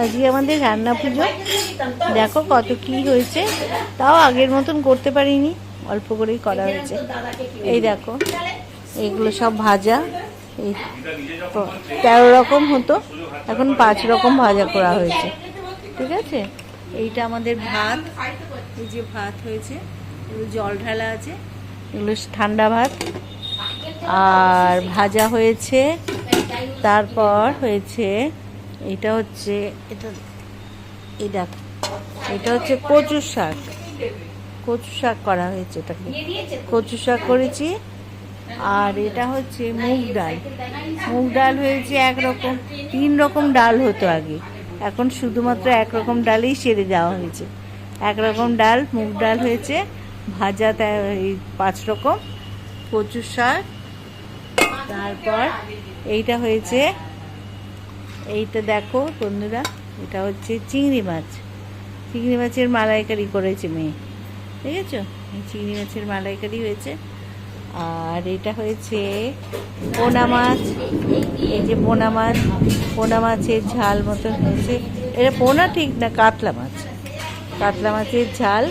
আজকে আমাদের রান্না পুজো। দেখো কত কি হয়েছে। তাও আগের মতন করতে পারিনি। অল্প করেই করা হয়েছে। এই দেখো, এগুলো সব ভাজা। এই তেরো রকম হতো। এখন পাঁচ রকম ভাজা করা হয়েছে। ঠিক আছে? এইটা আমাদের ভাত। এই যে ভাত হয়েছে, এগুলো জল ঢালা আছে। এগুলো ঠান্ডা ভাত। আর ভাজা হয়েছে, তারপর হয়েছে এটা হচ্ছে, এটা, এই এটা হচ্ছে কচু শাক। কচু শাক করা হয়েছে এটাকে। কচু শাক করেছি, আর এটা হচ্ছে মুগ ডাল। মুগ ডাল হয়েছে একরকম, তিন রকম ডাল হতো আগে। এখন শুধুমাত্র একরকম ডালেই সেরে দেওয়া হয়েছে। একরকম ডাল, মুগ ডাল হয়েছে, ভাজা এই পাঁচ রকম কচু শাক, তারপর এইটা হয়েছে এইটা দেখো বন্ধুরা, এটা হচ্ছে চিংড়ি মাছ। চিংড়ি মাছের মালাইকারি করেছে মেয়ে, দেখেছ? এই চিংড়ি মাছের মালাইকারি হয়েছে। আর এটা হয়েছে পোনা মাছ, এই যে পোনা মাছ, পোনা মাছের ঝাল মতন হয়েছে। এটা পোনা ঠিক না, কাতলা মাছ। কাতলা মাছের ঝাল,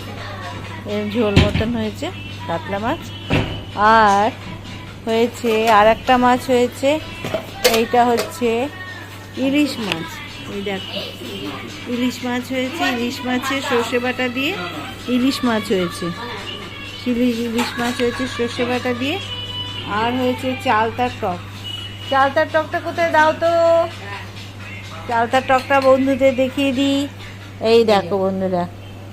এর ঝোল মতন হয়েছে, কাতলা মাছ। আর হয়েছে আর একটা মাছ হয়েছে, এইটা হচ্ছে ইলিশ মাছ। এই দেখো। ইলিশ মাছ হয়েছে, ইলিশ মাছের সর্ষে বাটা দিয়ে ইলিশ মাছ হয়েছে। ইলিশ ইলিশ মাছ হয়েছে সর্ষে বাটা দিয়ে। আর হয়েছে চালতার টক। চালতার টকটা কোথায় দাও তো? চালতার টকটা বন্ধুদের দেখিয়ে দিই। এই দেখো বন্ধুরা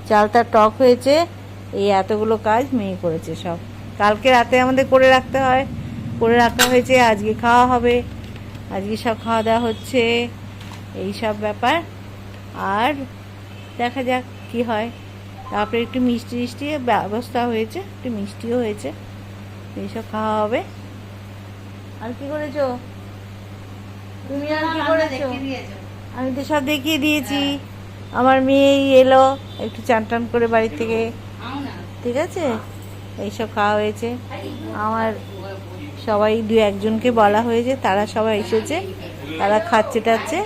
চালতার টক হয়েছে। এই এতগুলো কাজ মেয়ে করেছে সব। কালকে রাতে আমাদের করে রাখতে হয়। করে রাখা হয়েছে, আজকে খাওয়া হবে। আজকে সব খাওয়া দাওয়া হচ্ছে এই সব ব্যাপার। আর দেখা যাক কি হয়। তারপরে একটু মিষ্টি মিষ্টি ব্যবস্থা হয়েছে একটু মিষ্টিও হয়েছে। এইসব খাওয়া হবে। আর কি করেছ? তুমি আর কি করেছ? আমি তো সব দেখিয়ে দিয়েছি। আমার মেয়েই এলো একটু চান টান করে বাড়ি থেকে। ঠিক আছে? এইসব খাওয়া হয়েছে। আমার সবাই দু একজনকে বলা হয়েছে তারা সবাই এসেছে, তারা খাচ্ছে টাচ্ছে।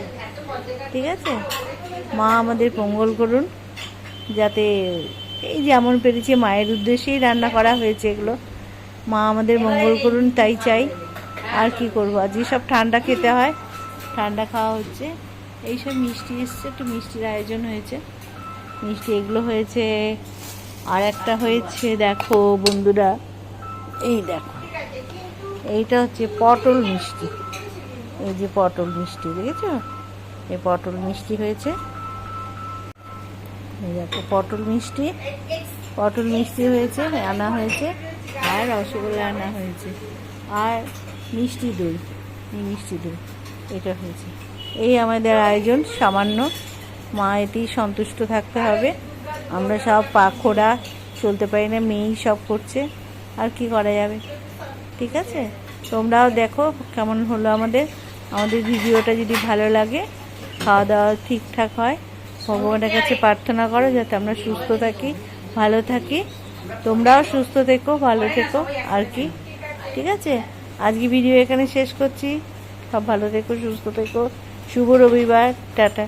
ঠিক আছে? মা আমাদের মঙ্গল করুন, যাতে এই যেমন পেরেছে মায়ের উদ্দেশ্যেই রান্না করা হয়েছে এগুলো। মা আমাদের মঙ্গল করুন, তাই চাই। আর কি করব? আজকে সব ঠান্ডা খেতে হয়, ঠান্ডা খাওয়া হচ্ছে। এইসব মিষ্টি এসছে, একটু মিষ্টির আয়োজন হয়েছে। মিষ্টি এগুলো হয়েছে, আর একটা হয়েছে, দেখো বন্ধুরা, এই দেখো। এইটা হচ্ছে পটল মিষ্টি। এই যে পটল মিষ্টি, দেখেছ? এই পটল মিষ্টি হয়েছে। দেখো, পটল মিষ্টি। পটল মিষ্টি হয়েছে আনা হয়েছে, আর রসগোল্লা আনা হয়েছে। আর মিষ্টি দই, এই মিষ্টি দই, এটা হয়েছে। এই আমাদের আয়োজন, সামান্য। মা এতেই সন্তুষ্ট থাকতে হবে। আমরা সব পাখোড়া চলতে পারি না, মেয়েই সব করছে। আর কি করা যাবে? ঠিক আছে? তোমরাও দেখো কেমন হলো আমাদের। আমাদের ভিডিওটা যদি ভালো লাগে খাওয়া দাওয়া ঠিকঠাক হয়, ভগবানের কাছে প্রার্থনা করো যাতে আমরা সুস্থ থাকি, ভালো থাকি। তোমরাও সুস্থ থেকো, ভালো থেকো, আর কি? ঠিক আছে? আজকে ভিডিও এখানে শেষ করছি। সব ভালো থেকো, সুস্থ থেকো। শুভ রবিবার। টাটা।